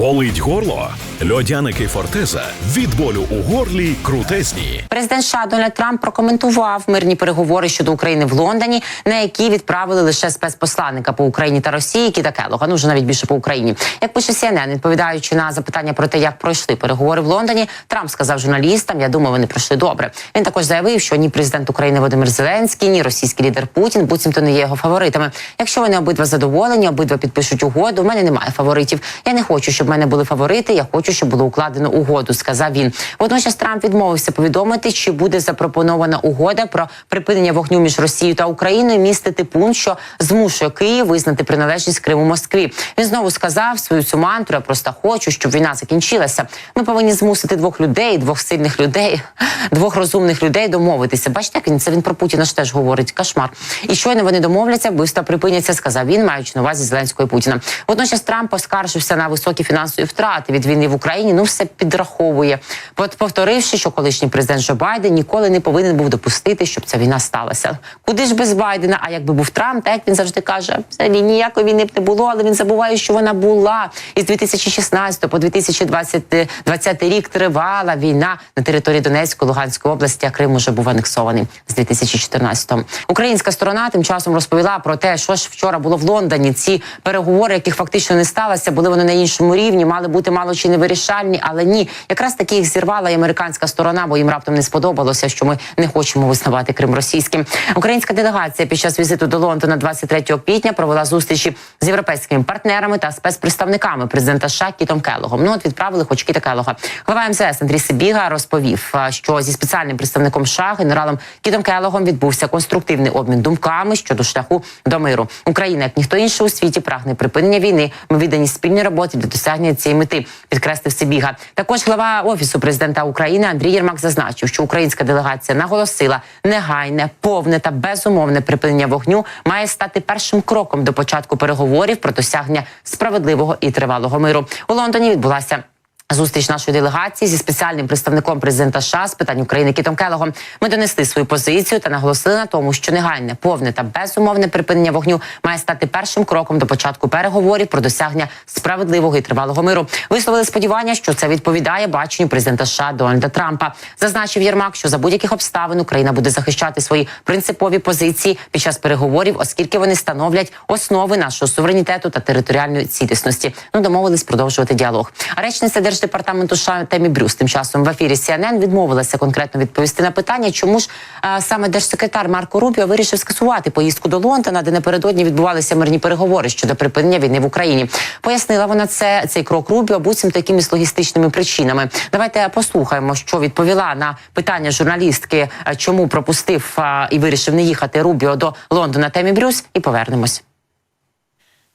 Болить горло? Льодяники Фортеза від болю у горлі крутезні. Президент США Дональд Трамп прокоментував мирні переговори щодо України в Лондоні, на які відправили лише спецпосланника по Україні та Росії Кіта Келога. Ну вже навіть більше по Україні. Як пише CNN, відповідаючи на запитання про те, як пройшли переговори в Лондоні, Трамп сказав журналістам: Я думаю, вони пройшли добре. Він також заявив, що ні президент України Володимир Зеленський, ні російський лідер Путін буцімто не є його фаворитами. Якщо вони обидва задоволені, обидва підпишуть угоду. У мене немає фаворитів. Я не хочу, щоб мене були фаворити. Я хочу, щоб було укладено угоду. Сказав він. Водночас Трамп відмовився повідомити, чи буде запропонована угода про припинення вогню між Росією та Україною містити пункт, що змушує Київ визнати приналежність Криму Москві. Він знову сказав свою цю мантру. Я просто хочу, щоб війна закінчилася. Ми повинні змусити двох людей, двох сильних людей, двох розумних людей домовитися. Бачите, як він це він про Путіна ж теж говорить. Кошмар. І щойно вони домовляться, вбивства припиняться, сказав він, маючи на увазі Зеленського і Путіна. Водночас Трамп поскаржився на високі фінансові втрати від війни в Україні. Ну все підраховує, повторивши, що колишній президент Джо Байден ніколи не повинен був допустити, щоб ця війна сталася. Куди ж без Байдена? А якби був Трамп, так як він завжди каже, взагалі ніякої війни б не було, але він забуває, що вона була. І з 2016 по 2020 20 рік тривала війна на території Донецької Луганської області. А Крим уже був анексований з 2014-го. Українська сторона тим часом розповіла про те, що ж вчора було в Лондоні. Ці переговори, яких фактично не сталося, були вони на іншому рівні, мали бути мало чи не вирішальні, але ні, якраз таки їх зірвала і американська сторона, бо їм раптом не сподобалося, що ми не хочемо визнавати Крим російським. Українська делегація під час візиту до Лондона 23 квітня провела зустрічі з європейськими партнерами та спецпредставниками президента США Кітом Келогом. Ну от відправили хоч Кіта Келога. Глава МЗС Андрій Сибіга розповів, що зі спеціальним представником США генералом Кітом Келогом відбувся конструктивний обмін думками щодо шляху до миру. Україна, як ніхто інший у світі, прагне припинення війни. Ми віддані спільній роботі для досягнення цієї мети. Підкреслив Сибіга. Також глава офісу президента України Андрій Єрмак зазначив, що українська делегація наголосила негайне, повне та безумовне припинення вогню має стати першим кроком до початку переговорів про досягнення справедливого і тривалого миру. У Лондоні відбулася. Зустріч нашої делегації зі спеціальним представником президента США з питань України Кітом Келогом. Ми донесли свою позицію та наголосили на тому, що негайне, повне та безумовне припинення вогню має стати першим кроком до початку переговорів про досягнення справедливого і тривалого миру. Висловили сподівання, що це відповідає баченню президента США Дональда Трампа. Зазначив Єрмак, що за будь-яких обставин Україна буде захищати свої принципові позиції під час переговорів, оскільки вони становлять основи нашого суверенітету та територіальної цілісності. Ну домовились продовжувати діалог. Речниця держдепартаменту США Темі Брюс тим часом в ефірі CNN відмовилася конкретно відповісти на питання, чому ж а, саме держсекретар Марко Рубіо вирішив скасувати поїздку до Лондона, де напередодні відбувалися мирні переговори щодо припинення війни в Україні. Пояснила вона це цей крок Рубіо буцім такими логістичними причинами. Давайте послухаємо, що відповіла на питання журналістки, чому пропустив а, і вирішив не їхати Рубіо до Лондона Темі Брюс, і повернемось.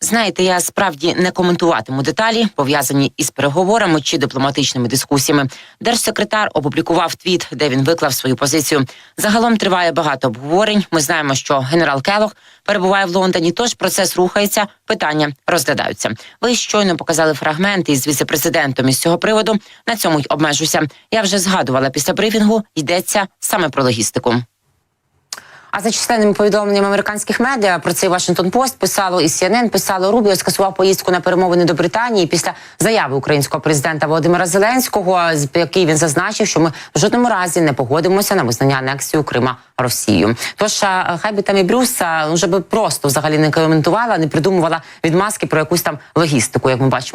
Знаєте, я справді не коментуватиму деталі, пов'язані із переговорами чи дипломатичними дискусіями. Держсекретар опублікував твіт, де він виклав свою позицію. Загалом триває багато обговорень. Ми знаємо, що генерал Келох перебуває в Лондоні. Тож процес рухається, питання розглядаються. Ви щойно показали фрагменти із віцепрезидентом із цього приводу. На цьому й обмежуся. Я вже згадувала після брифінгу. Йдеться саме про логістику. А за численними повідомленнями американських медіа про це Вашингтон Пост писало і CNN, писало Рубіо скасував поїздку на перемовини до Британії після заяви українського президента Володимира Зеленського, з який він зазначив, що ми в жодному разі не погодимося на визнання анексію Крима Росією. Тож а, хай би там і Брюса вже би просто взагалі не коментувала, не придумувала відмазки про якусь там логістику, як ми бачимо.